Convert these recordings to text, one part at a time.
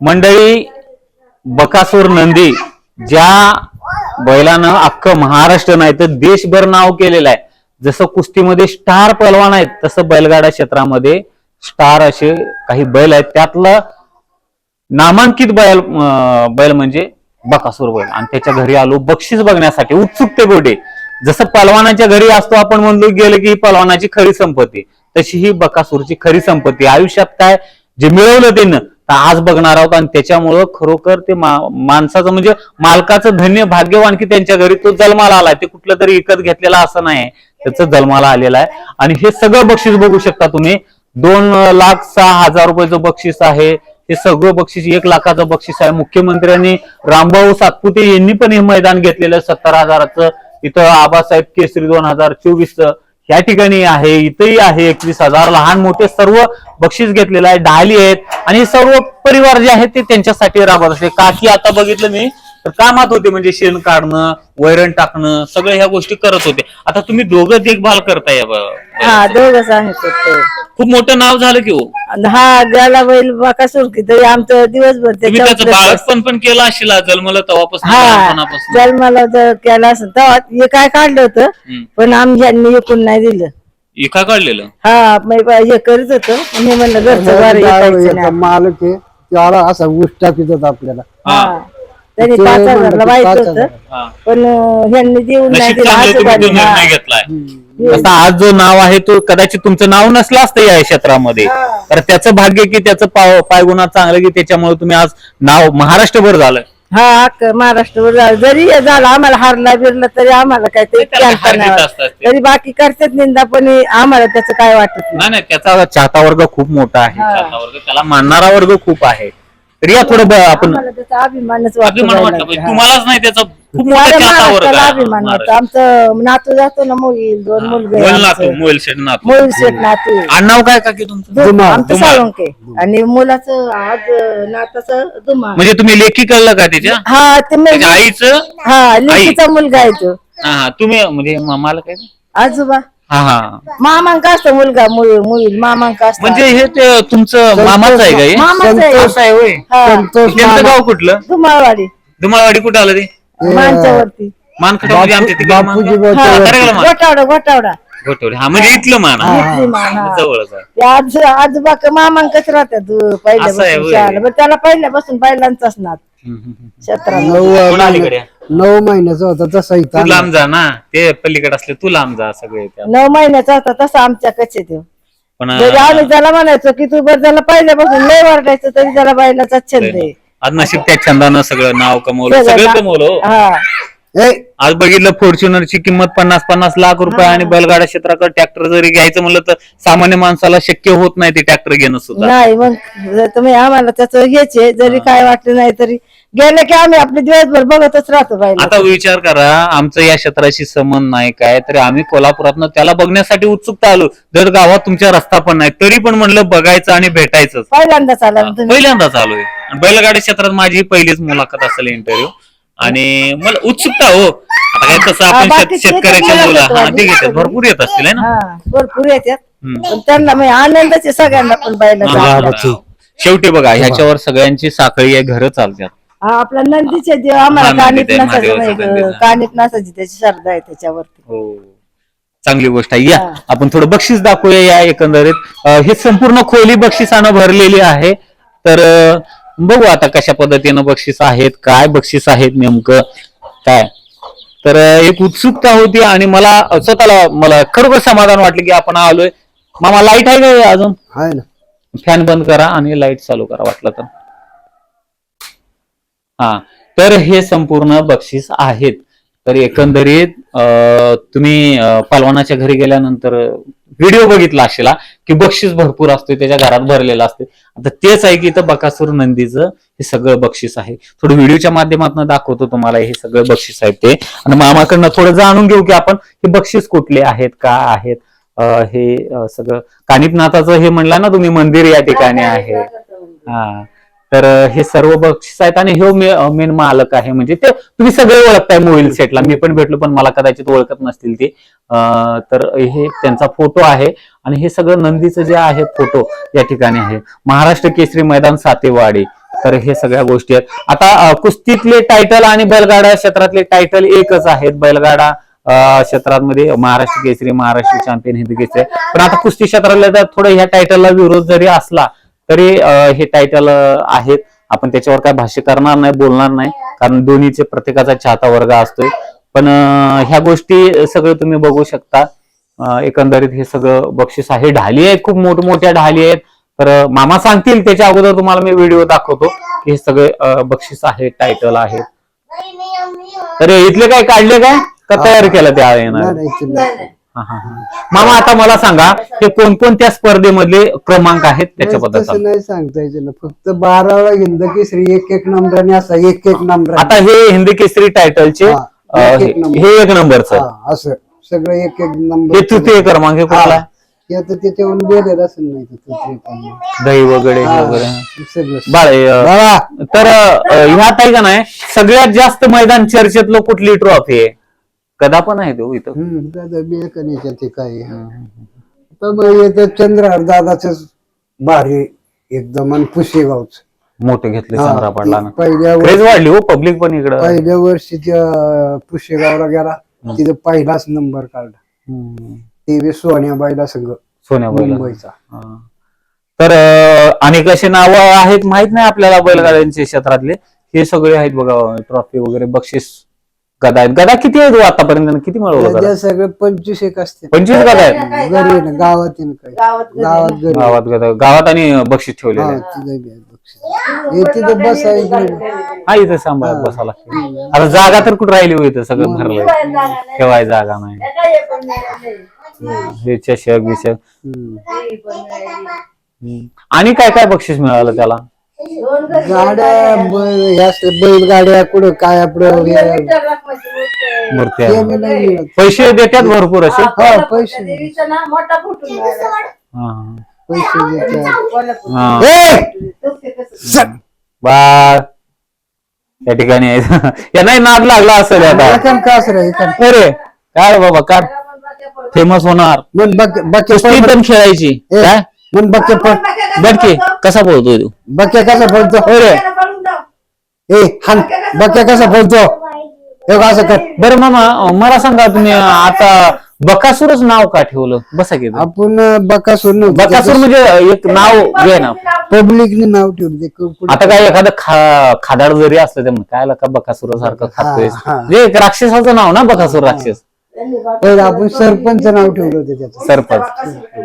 मंडळी बकासूर नंदी ज्या बैलानं अख्खं महाराष्ट्र नाही तर देशभर नाव केलेलं आहे. जसं कुस्तीमध्ये स्टार पलवान आहेत तसं बैलगाडा क्षेत्रामध्ये स्टार असे काही बैल आहेत. त्यातलं नामांकित बैल बैल म्हणजे बकासूर बैल. आणि त्याच्या घरी आलो बक्षीस बघण्यासाठी. उत्सुकते गोटे. जसं पलवानाच्या घरी असतो आपण म्हणलो गेलं की पलवानाची खरी संपत्ती. तशी ही बकासूरची खरी संपत्ती. आयुष्यात काय जे मिळवलं त्यानं तर आज बघणार आहोत आणि त्याच्यामुळं खरोखर ते मा- माणसाचं म्हणजे मालकाचं धन्य भाग्यवान की त्यांच्या घरी तो जन्माला आलाय. ते कुठलं तरी विकत घेतलेला असं नाही. त्याचं जन्माला आलेला आहे. आणि हे सगळं बक्षीस बघू शकता तुम्ही. दोन लाख सहा हजार रुपयाचं बक्षीस आहे. हे सगळं बक्षीस एक लाखाचं बक्षीस आहे. मुख्यमंत्र्यांनी रामभाऊ सातपुते यांनी पण हे मैदान घेतलेलं सत्तर हजाराचं. इथं आबासाहेब केसरी दोन हजार चोवीस या ठिकाणी आहे इथंही आहे एकवीस हजार. लहान मोठे सर्व बक्षीस घेतलेलं आहे डाली आहेत. आणि सर्व परिवार जे आहेत ते त्यांच्यासाठी राबत असते. काकी आता बघितलं मी तर कामात होते म्हणजे शेण काढणं वैरण टाकणं सगळ्या ह्या गोष्टी करत होते. आता तुम्ही दोघं देखभाल करताय या ब- हा आहे खूप मोठं नाव झालं की हो. आणि हा गेला बैल बाका सुरकी तरी आमचं दिवसभर तुम्ही त्याचं त्याच्यावर बाळपण पण केलं असेल जन्मलं तेव्हापासून हा जन्माला जर केला असं तेव्हा हे काय काढलं होतं हम्म. पण आमच्यानी एकूण नाही दिलं. एका काढलेलं? हा मी बा- हे करीत होतो. हे म्हणलं घरचं बरं मालक आहे त्याला असा ऊस टाकीत होता आपल्याला. हा. त्यांनी ते पाच म्हणलं हजारला की माहीत पाच होतं हजार. हा. पण अं, ह्यांनी देऊन नाही नशीब दिलं चांगलं तुम्ही तो आजोबांनी हा. निर्णय घेतलाय आता आज जो नाव आहे तो कदाचित तुमचं नाव नसलं असतं या क्षेत्रामध्ये तर त्याचं भाग्य की त्याचं पाव- पायगुणा चांगलं की त्याच्यामुळे तुम्ही आज नाव महाराष्ट्रभर झालं हा अख्ख महाराष्ट्रभर झालं. जरी हे झालं आम्हाला हारला बिरला तरी आम्हाला काही ते त्याला टेन्शन हार नाही जीत वाटत. असतात ते. तरी बाकी करतात निंदा पण हे आम्हाला त्याचं काय वाटत नाही नाही नाही त्याचा चाहता वर्ग खूप मोठा आहे चाहता वर्ग त्याला मानणारा वर्ग खूप आहे तर या थोडं ब- आपण आम्हाला त्याचा अभिमानच वाटतो अभिमान वाटला. पाहिजे. तुम्हालाच नाही त्याचा खूप मोठा साऱ्या चाहता वर्ग महाराष्ट्राला आहे. अभिमान वाटतो. आमचं नातू जातो ना मोईल दोन मुलगे मोल नातू मोल शेट नातू. नातू. आडनाव काय का की तुमचं आमचं. साळुंके. आणि मुलाचं आज नाताचं दुमा म्हणजे तुम्ही लेखी कळलं का त्याच्या हा ते म्हणजे- त्याच्या आईचं? हा लेकीचा मुलगा आहे तो. हा हा. तुम्ही म्हणजे मामाला काय आजोबा. हा हा मामांका असतो मुलगा मुल- मुईल मामांका असतो म्हणजे हे ते तुमचं मामाच आहे का हे? मामाचं आहे. असं आहे होय हा संतोष त्यांचं गाव कुठलं धुमाळवाडी धुमाळवाडी कुठं आलं ते माणसावरती मानखटामध्ये आमच्या तिकडे मान बापूजी गाव. बोलतो. हा करायला मान. गोटावडा गोटावडा घोटवडे हा म्हणजे इथलं मान इथली मान, हा. जवळच आहे ते आज आजोबा का मामांकच राहतात असं आहे पहिल्यापासून होय. शाळेला. बरं त्याला पहिल्यापासून बैलांचाच नाद हम्म, हम्म, हम्म. क्षेत्रात नऊ कोण नऊ महिन्याचा होता तसा तू इथं लांब जा ना. ते पलीकडे असले तू लांब जा सगळे त्या. नऊ महिन्याचा होता तसा आमच्या कचे तो. पण जरी आम्ही त्याला म्हणायचो की तू बरं त्याला पहिल्यापासून लय वाटायचं तरी त्याला बैलाचा छंद आहे. आज नशीब त्या छंदानं सगळं नाव कमवलं. सगळं कमवलं हो. हा. आज बघितलं फॉर्च्युनरची किंमत पन्नास पन्नास लाख रुपये आणि बैलगाडा क्षेत्राकडे ट्रॅक्टर जरी घ्यायचं म्हणलं तर सामान्य माणसाला शक्य होत नाही ते ट्रॅक्टर घेणं सुद्धा. नाही मग जर तुम्ही आम्हाला त्याचं आहे जरी काय वाटलं नाही तरी. गेलं की आम्ही आपले दिवसभर बघतच राहतो आता विचार करा आमचं या क्षेत्राशी संबंध नाही काय तरी आम्ही कोल्हापुरातनं त्याला बघण्यासाठी उत्सुकता आलो. जर गावात तुमच्या रस्ता पण नाही तरी पण म्हणलं बघायचं आणि भेटायचं पहिल्यांदाच आला ना तुम्ही. पहिल्यांदाच आलोय. आणि बैलगाडी क्षेत्रात माझी पहिलीच मुलाखत असेल इंटरव्ह्यू आणि मला उत्सुकता हो. आता काय तसं आपण शेत- बाकीचे शेतकऱ्याच्या मुलं मुलाखत हा ते घेतात वाली. भरपूर येत असतील है ना? हा भरपूर येतात. पण त्यांना म्हणजे आनंदच सगळ्यांना पण हा, शेवटी बघा ह्याच्यावर सगळ्यांची साखळी आहे घरं चालतात. हा आपला नंदीचे देव आम्हाला हा, कानित महादेवाचा नाही. कानित नसायची त्याची श्रद्धा आहे त्याच्यावरती. हो. चांगली गोष्ट आहे. या हा. आपण थोडं बक्षीस दाखवूया या एकंदरीत. अं, हे संपूर्ण खोली बक्षिसानं भरलेली आहे. तर अं, बघू आता कशा पद्धतीनं बक्षीस आहेत काय बक्षीस आहेत नेमकं काय? तर एक उत्सुकता होती आणि मला स्वतःला मला खरोखर समाधान वाटलं की आपण आलोय. मामा लाइट आहे का अजून? आहे ना. फॅन बंद करा आणि लाइट चालू करा वाटलं तर. हा तर हे संपूर्ण बक्षीस आहेत. तर एकंदरीत तुम्ही पलवानाच्या घरी गेल्यानंतर व्हिडिओ बघितला असेल की बक्षीस भरपूर असते त्याच्या घरात भरलेलं असते आता तेच आहे की इथं बकासूर नंदीचं हे सगळं बक्षीस आहे. थोडं व्हिडिओच्या माध्यमातून दाखवतो तुम्हाला हे सगळं बक्षीस आहे ते. आणि मामाकडनं थोडं जाणून घेऊ की आपण हे बक्षीस कुठले आहेत का आहेत हे सगळं. कानिपनाथाचं हे म्हणलं ना तुम्ही मंदिर या ठिकाणी आहे. हा. तर हे सर्व बक्षीस आहेत आणि हे मेन मालक आहे. म्हणजे ते तुम्ही सगळे ओळखताय मोबाईल सेटला. मी पण भेटलो पण मला कदाचित ओळखत नसतील ते. तर हे त्यांचा फोटो आहे. आणि हे सगळं नंदीचं जे आहे फोटो या ठिकाणी आहे. महाराष्ट्र केसरी मैदान सातेवाडी. तर हे सगळ्या गोष्टी आहेत. आता कुस्तीतले टायटल आणि बैलगाडा क्षेत्रातले टायटल एकच आहेत. बैलगाडा अं, क्षेत्रामध्ये महाराष्ट्र केसरी महाराष्ट्र चॅम्पियन हिंदी केसरी पण आता कुस्ती क्षेत्राला तर थोडं ह्या टायटलला विरोध जरी असला तरी हे टायटल आहेत. आपण त्याच्यावर काय भाष्य करणार नाही बोलणार नाही. कारण दोन्हीचे प्रत्येकाचा चाहता वर्ग असतोय. पण ह्या गोष्टी सगळं तुम्ही बघू शकता. एकंदरीत हे सगळं बक्षीस आहे. ढाली आहेत खूप मोठमोठ्या ढाली आहेत. तर मामा सांगतील त्याच्या अगोदर तुम्हाला मी व्हिडिओ दाखवतो की हे सगळे बक्षीस आहेत टायटल आहेत. तर इथले काय काढले काय? का तयार केलं त्या मामा आता मला सांगा हे कोणकोणत्या स्पर्धेमधले क्रमांक आहेत त्याच्याबद्दल तसं सांगा. नाही सांगता ना फक्त बारावा हिंद केसरी एक एक नंबराने असा एक एक नंबर आता हे हिंदी केसरी टायटलचे हा, अं, एक एक हे नंबर. हे एक नंबरचं. हा, असं सगळं एक एक हे नंबर तृतीय क्रमांक हे कुठला आता त्याच्यावर नाही तर तृतीय क्रमांक. दही वगैरे हा, वगैरे. सगळं. बाळ अं, बाळा, तर अं, ह्यात आहे का नाही सगळ्यात जास्त मैदान चर्चेतलं कुठली ट्रॉफी आहे? कदा पण आहे तो इथं. हम्म, दादा ते काय तर मग येतं चंद्रहार दादाच भारी एकदम आणि पुशेगावच मोठे घेतले पहिल्या क्रेज वाढली हो पब्लिक पण इकडं. पहिल्या वर्षी त्या पुशेगावला गेला तिथे पहिलाच नंबर काढला. ते बी सोन्याबाईला संघ सोन्या मुंबईचा. हा. तर अं, अनेक असे नाव आहेत माहीत नाही आपल्याला बैलगाड्यांचे क्षेत्रातले. हे सगळे आहेत बघा ट्रॉफी वगैरे बक्षीस गदा आहेत. गदा किती आहेत हो आतापर्यंत? किती मिळवलं गदा? त्या सगळे पंचवीस एक असते. पंचवीस गदा आहेत. घरी आहे ना गावात आहे ना काही. गावात घरी. गावात घरी गावात गदा. गावात आणि बक्षीस ठेवलेले हा आहेत. तिथं बी आहे बक्षीस. हे तिथं बसायचं हा इथं सांभाळत बसावं लागतं आता जागा तर कुठं राहिली हो इथं? सगळं भरलंय. ठेवाय जागा नाही. हे चषक बिषक. हम्म. आणि काय काय बक्षीस मिळालं त्याला? गाड्या ब- हे असते बैलगाड्या कुठं काय आपलं हे- मूर्त्या ते बी नाही मिळत. पैसे देतात भरपूर असे? हा पैसे मोठा फुटून राहिला. हा. पैसे देतात. हा. ए! बाळ. त्या ठिकाणी आहेत यांनाही नाद लागला असेल आता. एकान का असं रे, एकान. अरे काय बाबा काय फेमस होणार. मन बक- बक्या कुस्ती पण खेळायची. काय? बक्या पळ बडकी कसा बोलतोय तू? बक्या कसा पळतो अरे ए हान बक्या कसा पळतो हे बघ असं कर. बरं मामा मला सांगा तुम्ही आता बकासूरच नाव का ठेवलं? बसा की. आपण बकासूर बकासूर म्हणजे एक नाव घे ना. पब्लिकने नाव ठेवलं ते कुठं- आता काय एखादं खा खादाड जरी असलं तर काय का बकासूर सारखं खातोय हा, हा. म्हणजे एक राक्षसाचं नाव ना बकासूर राक्षस. पहिलं आपण सरपंच नाव ठेवलं होतं त्याचं. सरपंच. हा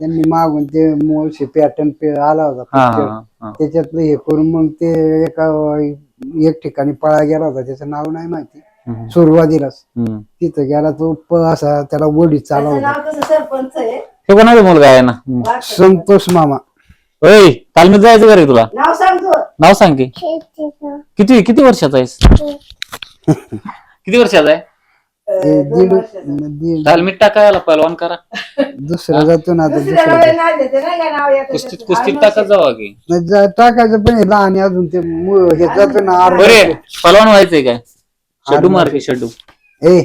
त्यांनी मागून ते मोळशे पॅटर्न आला होता हा. हा हा. त्याच्यातलं हे करून मग ते एका एक ठिकाणी पळा गेला होता. त्याचं नाव नाही माहिती. हम्म. सुरुवातीलाच. हम्म. तिथं गेला तो प- असा त्याला वडी चालवला नाव तसं सरपंच आहे? हे कोणाचा मुलगा आहे ना? हम्म. संतोष मामा. ओय तालमीत जायचं का रे तुला? नाव सांगतो नाव सांग की. किती किती वर्षाचा आहेस? किती वर्षाचा आहे? दीड टाकायला पहलवान करा. दुसरा जातो ना आता दुसऱ्याला दुसरा वय नाही देते नाही का नाव येतं कुस्तीत त्याचं. कुस्तीत टाकत जावा की. नाही, जा- टाकायचं पण हे लहान आहे अजून ते मु- हे जातो ना आर बरे पहलवान व्हायचंय काय? शड्डू मार की शड्डू ए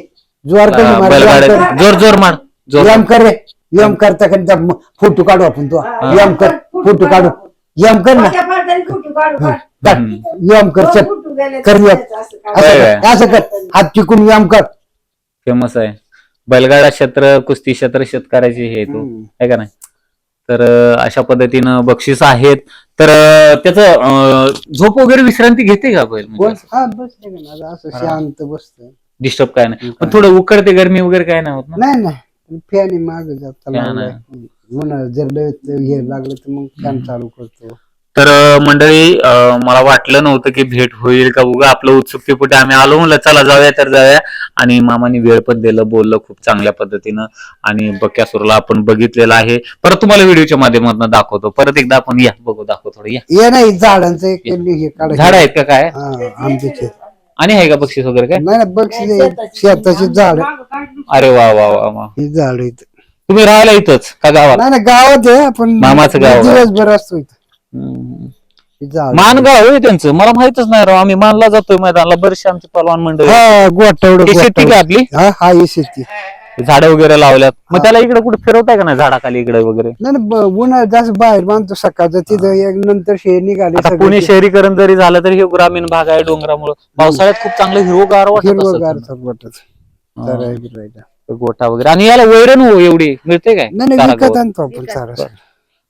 मार, बैलगाड्यात कर. जोर जोर मार जोर व्यायाम कर रे व्यायाम करता करता म- फोटो काढू आपण तो. व्यायाम कर फोटो काढू. व्यायाम कर ना. कुठं काढू काढ. व्यायाम कर चल. कुठं गेले कर असं काढ. असं होय. कर असं कर हात टिकून व्यायाम कर. फेमस आहे. बैलगाडा क्षेत्र कुस्ती क्षेत्र शेतकऱ्याचे हे तो. हम्म. आहे का नाही? तर अं, अशा पद्धतीनं बक्षीस आहेत. तर अं, त्याचं अं, झोप वगैरे विश्रांती घेते का बैल? हा ना आता असं शांत बसत डिस्टर्ब काय नाही. पण थोडं उकडते गरमी वगैरे काय नाही होत ना? नाही नाही. फॅन माग जात Fan आहे. जर लय हे लागलं तर मग फॅन चालू करतो. तर मंडळी मला वाटलं नव्हतं की भेट होईल का उगा. आपलं उत्सुकतेपोटी आम्ही आलो म्हणलं चला जाऊया तर जाऊया. आणि मामाने वेळ पण दिलं बोललं खूप चांगल्या पद्धतीनं. आणि बक्यासूरला आपण बघितलेलं आहे. परत तुम्हाला व्हिडिओच्या माध्यमातून दाखवतो. परत एकदा आपण या बघू दाखव थोडं या. नाही झाडांचं एक हे झाड आहेत का काय? हा आणि आहे का बक्षीस वगैरे काय? नाही ना बक्षीस शेताची झाड. अरे वा वा वा वा. ही झाड आहेत तुम्ही राहायला इथंच का गावात? नाही गावात आहे आपण मामाचं गाव. दिवसभर असतो इथं. हम्म. ही झाड मान गाव आहे त्यांचं. मला माहितच नाही राव. आम्ही मानला जातोय मैदानाला. बरेचसे आमचे पलवान मंडळी हा शेती का आपली हा हा ही शेती. झाडं वगैरे लावल्यात. मग त्याला इकडे कुठे फिरवताय का नाही झाडाखाली इकडे वगैरे? नाही नाही, ब- उन्हाळ्यात जास्त बाहेर बांधतो सकाळचं. तिथं एक नंतर शे निघाले आता पुणे शहरीकरण जरी झालं तरी हे ग्रामीण भाग आहे डोंगरामुळे. पावसाळ्यात खूप चांगलं हिरवगार वाटत हिरवगार वाटत. गोठा वगैरे. आणि याला वैरण हो एवढी. मिळते काय? नाही नाही चारा विकत गवत? आणतो आपण चारा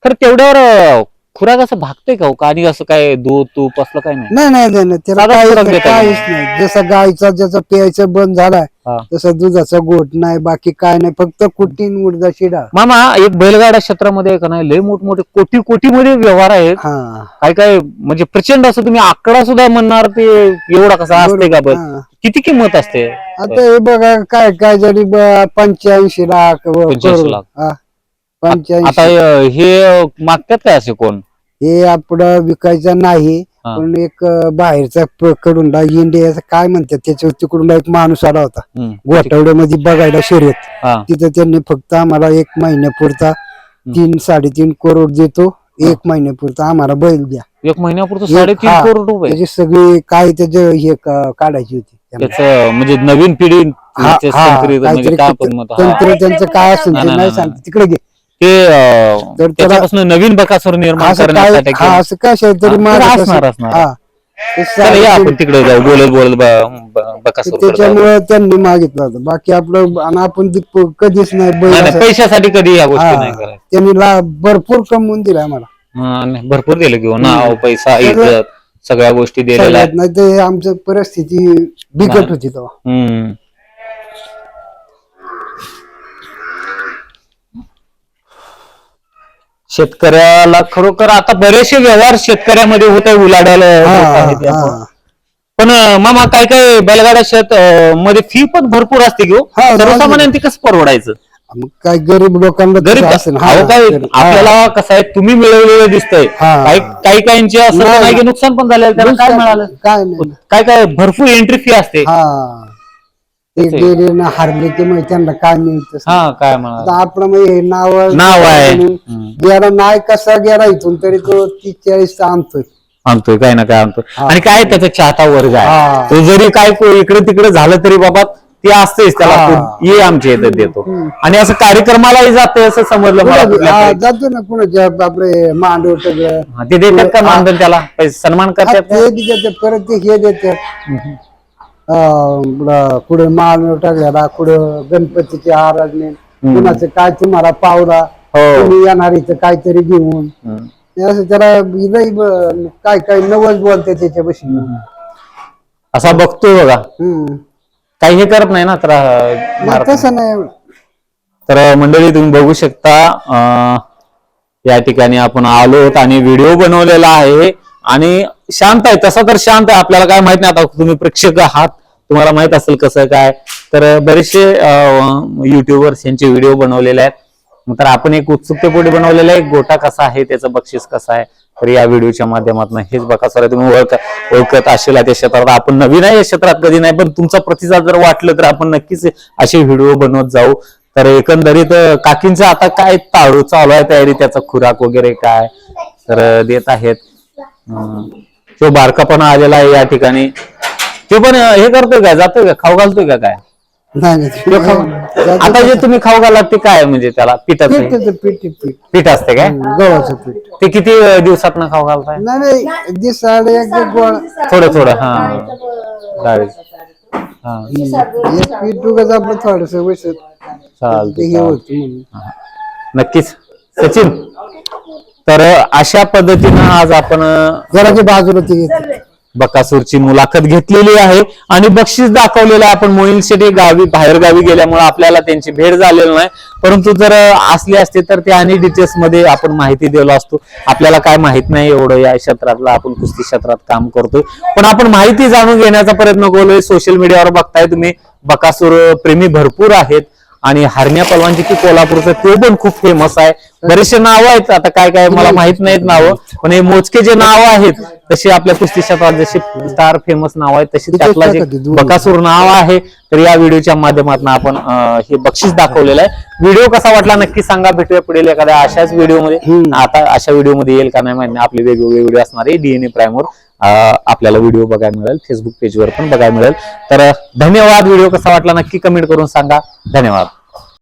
खरं तेवढ्यावर अं, खुराक असं भागतंय का हो? का आणि असं काय दूध तूप असलं काय नाही नाही नाही नाही नाही, त्याला साधा काहीच नाही, देता काहीच नाही जसं गायचा ज्याचा प्यायचं बंद झालाय हा. तसं दुधाचा गोठ नाही बाकी काय नाही फक्त कुटीन उडदा शिडा मामा एक बैलगाडा क्षेत्रामध्ये का नाही लय मोठमोठे कोटी कोटी मध्ये व्यवहार आहेत हा काय काय म्हणजे प्रचंड असं तुम्ही आकडा सुद्धा म्हणणार ते एवढा कसा असते का हा. किती किंमत असते आता हे बघा काय काय जरी पंच्याऐंशी लाख व 85 करोड. लाख. हा. आता पंच्याऐंशी. अं, हे मागतात काय असे कोण? हे आपलं विकायचं नाही हा. पण एक अं, बाहेरचा प- कडून इंडियाचा काय म्हणतात त्याच्यावर तिकडून एक माणूस आला होता. हम्म. गोठवड्यामध्ये बघायला शर्यत हा. तिथं त्यांनी फक्त आम्हाला एक महिन्यापुरता तीन साडेतीन करोड देतो. एक महिन्यापुरता आम्हाला बैल द्या. एक महिन्यापुरतं साडेतीन हा. करोड रुपये. त्याची सगळी काय त्याचे हे का- काढायची होती. त्यांना. त्याच म्हणजे नवीन पिढी हा, हा, म्हणजे काय तंत्र आपण म्हणतो, हा. तंत्र त्यांचं काय असेल नाही, ते नाही, नाही नाही, सांगते. तिकडे घे. ते अं, तर त्याला- त्याच्यापासून नवीन बकासूर निर्माण असं काय करण्यासाठी हा, असं काय हा, असणार, असणार. हा. ते चला या आपण तिकडे जाऊ बोलत बोलत ब- ब- बकासूरकडे जाऊ. त्याच्यामुळे त्यांनी मागितलं होतं बाकी आपलं आणि आपण ते प- कधीच नाही बैल नाही, नाही, असं- पैशासाठी कधी या गोष्टी हा. नाही करायच्या त्यांनी ला- भरपूर कमवून दिला आम्हाला हा, नाही, भरपूर दिलं घेऊन नाव पैसा सगळं- इज्जत सगळ्या गोष्टी दिलेल्या आहेत नाही तर आमचं परिस्थिती बिकट होती तेव्हा हम्म. शेतकऱ्याला खरोखर आता बरेचसे व्यवहार शेतकऱ्यामध्ये होत आहे होत हा. हा. पण अं, मामा काय काय बैलगाडा शेत अं, मध्ये फी पण भरपूर असते घेऊ हा, सर्वसामान्यांनी ते कसं परवडायचं मग काय गरीब लोकांना गरीब तसं असेल. हा, अहो काय गरीब. आपल्याला कसं आहे तुम्ही मिळवलेलं दिसतंय हा. काही काही काहींचे असं नाही, नाही की. नुकसान पण झालेलं त्याला काय मिळालं काय नाही काय काय भरपूर एंट्री फी असते हा ते गेले ना हारले की मग त्यांना काय मिळतं हा काय म्हणाल आता आपलं मग हे नाव नाव आहे. हम्म. गेला नाही कसा गेला इथून तरी तो तीस चाळीस आणतोय आणतोय काय ना काय आणतोय हा. आणि काय त्याचा चाहता वर्ग आहे. तो जरी काय को- इकडे तिकडे झालं तरी बाबा ते असतेच त्याला हा. तो ये आमच्या इथं देतो आणि असं कार्यक्रमालाही जाते असं समजलं मला हा. जातो ना कुणाच्या आपले मांडव सगळं हा, ते देतात का मानधन त्याला पैसे सन्मान हा, करतात का? ते देतात परत ते हे देतात कुठे माळ टाकल्याला कुठं गणपतीची आराधने कुणाचं काय तुम्हाला पावला हो. तुम्ही येणार इथं काहीतरी घेऊन. असं त्याला ब- काय काय नवस बोलते त्याच्यापाशी असा बघतोय बघा. काही हे करत नाही ना तर तसं नाही. तर मंडळी तुम्ही बघू शकता या ठिकाणी आपण आलो आणि व्हिडिओ बनवलेला आहे. आणि शांत आहे तसा तर शांत आहे. आपल्याला काय माहीत नाही आता तुम्ही प्रेक्षक आहात. तुम्हाला माहीत असेल कसं काय. तर बरेचसे युट्यूबर्स यांचे व्हिडिओ बनवलेले आहेत. तर आपण एक उत्सुकतेपोटी बनवलेला आहे गोटा कसा आहे त्याचं बक्षीस कसं आहे तर या व्हिडिओच्या माध्यमातून हेच बघा. सर तुम्ही ओळख ओळखत असेल त्या क्षेत्रात. आपण नवीन आहे या क्षेत्रात कधी नाही पण तुमचा प्रतिसाद जर वाटलं तर आपण नक्कीच असे व्हिडिओ बनवत जाऊ. तर एकंदरीत काकींचं आता काय ताळू चालू आहे तयारी? त्याचा खुराक वगैरे काय? तर देत आहेत. तो बारकापणा आलेला आहे या ठिकाणी. तो पण हे करतोय का? जातोय का? खाऊ घालतोय का काय? नाही नाही, तो खाऊ आता जे तुम्ही खाऊ घालात ते काय म्हणजे त्याला? पिठाचं पीठ त्याचं पीठ ते पीठ पीठ. असते काय? गव्हाचं पीठ. ते किती दिवसात खाऊ घालताय? नाही नाही दिसाड एक गोळ. थोडं थोडं हा. हा. एक पीठ उगाच आपलं थोडस वैसत ते चालतंय हे चालतंय. होत म्हणून. नक्कीच. सचिन तर अशा पद्धतीनं आज आपण घराच्या बाजूला ते येते. बकासूरची मुलाखत घेतलेली आहे. आणि बक्षीस दाखवलेलं आहे आपण मोहिल शेटे गावी बाहेर गावी गेल्यामुळे आपल्याला त्यांची भेट झालेली नाही. परंतु जर असले असते तर ते आणि डिटेल्समध्ये आपण माहिती दिलो असतो. आपल्याला काय माहीत नाही एवढं या क्षेत्रातलं आपण कुस्ती क्षेत्रात काम करतोय. पण आपण माहिती जाणून घेण्याचा प्रयत्न करतोय सोशल मीडियावर बघताय तुम्ही. बकासूर प्रेमी भरपूर आहेत. आणि हरण्या पलवानची की कोल्हापूरचं ते पण खूप फेमस आहे बरेचसे नाव आहेत आता काय काय मला माहीत नाहीत नावं पण हे मोजके जे नाव आहेत तसे आपल्या कुस्ती क्षेत्रात जसे स्टार फेमस नाव आहेत तसे त्यातला जे. बकासूर नाव आहे तर या व्हिडिओच्या माध्यमातून आपण हे बक्षीस दाखवलेलं आहे व्हिडिओ कसा वाटला नक्की सांगा भेटूया पुढील एखाद्या अशाच व्हिडिओमध्ये. आता अशा व्हिडिओमध्ये येईल का नाही माहिती. आपले वेगवेगळे व्हिडिओ असणार आहे डीएनए प्राईमवर आपल्याला व्हिडिओ बघायला मिळेल. फेसबुक पेजवर पण बघायला मिळेल. तर धन्यवाद. व्हिडिओ कसा वाटला नक्की कमेंट करून सांगा. धन्यवाद.